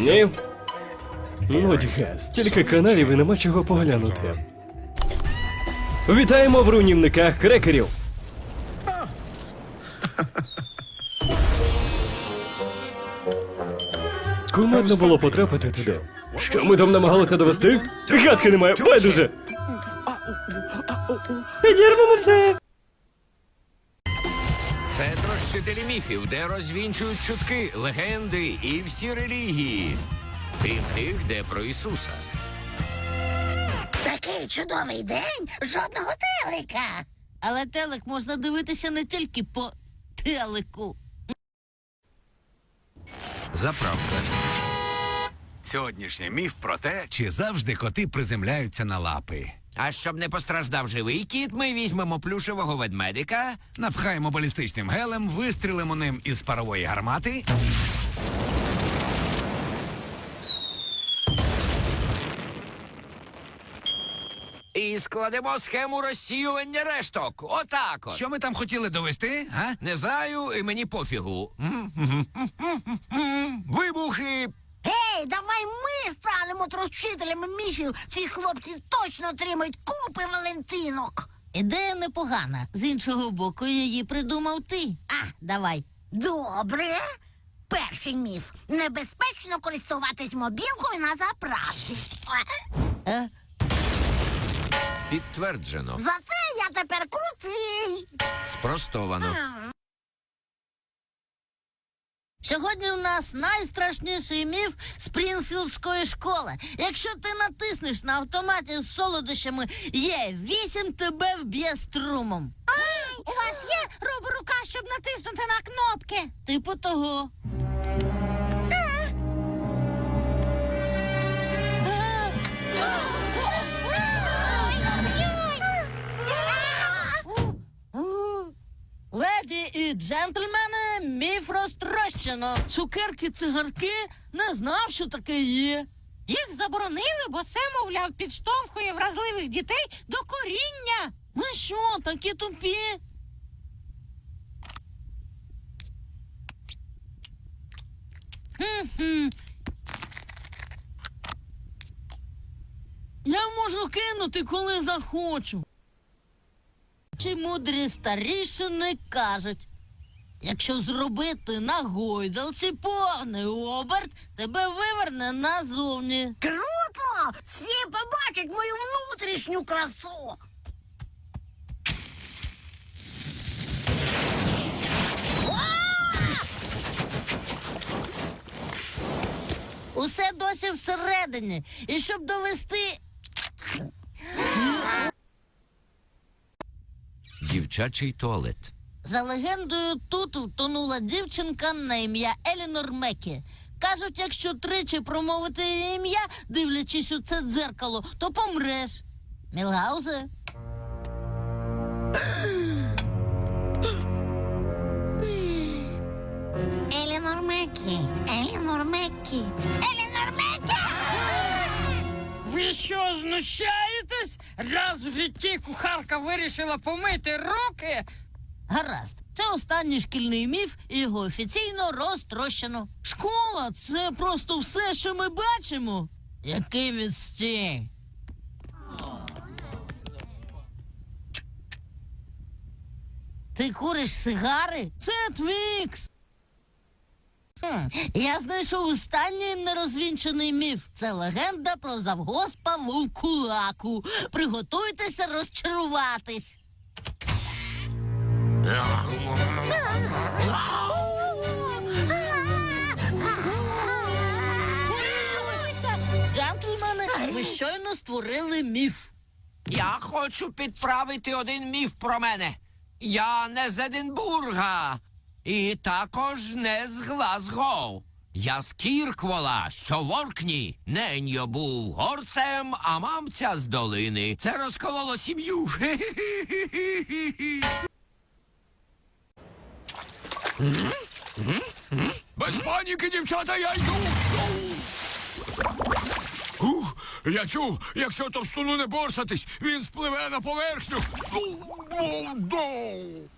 Ні. Нудьга, стільки каналів і нема чого поглянути. Вітаємо в руйнівниках крекерів. Кумедно було потрапити туди. Що ми там намагалися довести? Гадки немає, байдуже. Підірвемо все. Трощителі міфів, де розвінчують чутки, легенди і всі релігії, крім тих, де про Ісуса. Такий чудовий день, жодного телека. Але телек можна дивитися не тільки по телеку. Заправка. Сьогоднішній міф про те, чи завжди коти приземляються на лапи. А щоб не постраждав живий кіт, ми візьмемо плюшевого ведмедика. Напхаємо балістичним гелем, вистрілимо ним із парової гармати. І складемо схему розсіювання решток. Отак от. Що ми там хотіли довести? А? Не знаю, і мені пофігу. Вибухи. Гей, давай ми станемо трощителями міфів. Ці хлопці точно отримають купи валентинок. Ідея непогана. З іншого боку, її придумав ти. А, давай. Добре. Перший міф. Небезпечно користуватись мобілкою на заправці. Е? Підтверджено. За це я тепер крутий. Спростовано. Сьогодні у нас найстрашніший міф Спрінфілдської школи. Якщо ти натиснеш на автоматі з солодощами є 8 тебе вб'є струмом. У вас є роборука, щоб натиснути на кнопки. Типу того. Леді і джентльмени, міф розтрощено. Цукерки, цигарки не знав, що таке є. Їх заборонили, бо це, мовляв, підштовхує вразливих дітей до коріння. Ми що, такі тупі? Я можу кинути, коли захочу. Чи мудрі старішини кажуть, якщо зробити на гойдалці повний оберт, тебе виверне назовні. Круто! Всі побачать мою внутрішню красу. Усе досі всередині. І щоб довести. Дівчачий туалет. За легендою, тут втонула дівчинка на ім'я Елінор Мекі. Кажуть, якщо тричі промовити її ім'я, дивлячись у це дзеркало, то помреш. Мілгаузе? Елінор Меккі, Елінор Меккі, Елінор Меккі! Ви що, знущаєтесь? Раз в житті кухарка вирішила помити руки. Гаразд. Це останній шкільний міф, і його офіційно розтрощено. Школа це просто все, що ми бачимо. Який відстій. Ти куриш сигари? Це Твікс. Я знайшов останній нерозвінчений міф. Це легенда про завгоспа Вовкулаку. Приготуйтеся розчаруватись. Джентльмени, ви щойно створили міф. Я хочу підправити один міф про мене. Я не з Единбурга. І також не з Глазго. Я з Кірквола, що в Оркні. Неньо був горцем, а мамця з долини. Це розкололо сім'ю. Без паніки, дівчата, я йду. Ух, я чув, якщо товстуну не борсатись, він спливе на поверхню. Ду-ду-ду.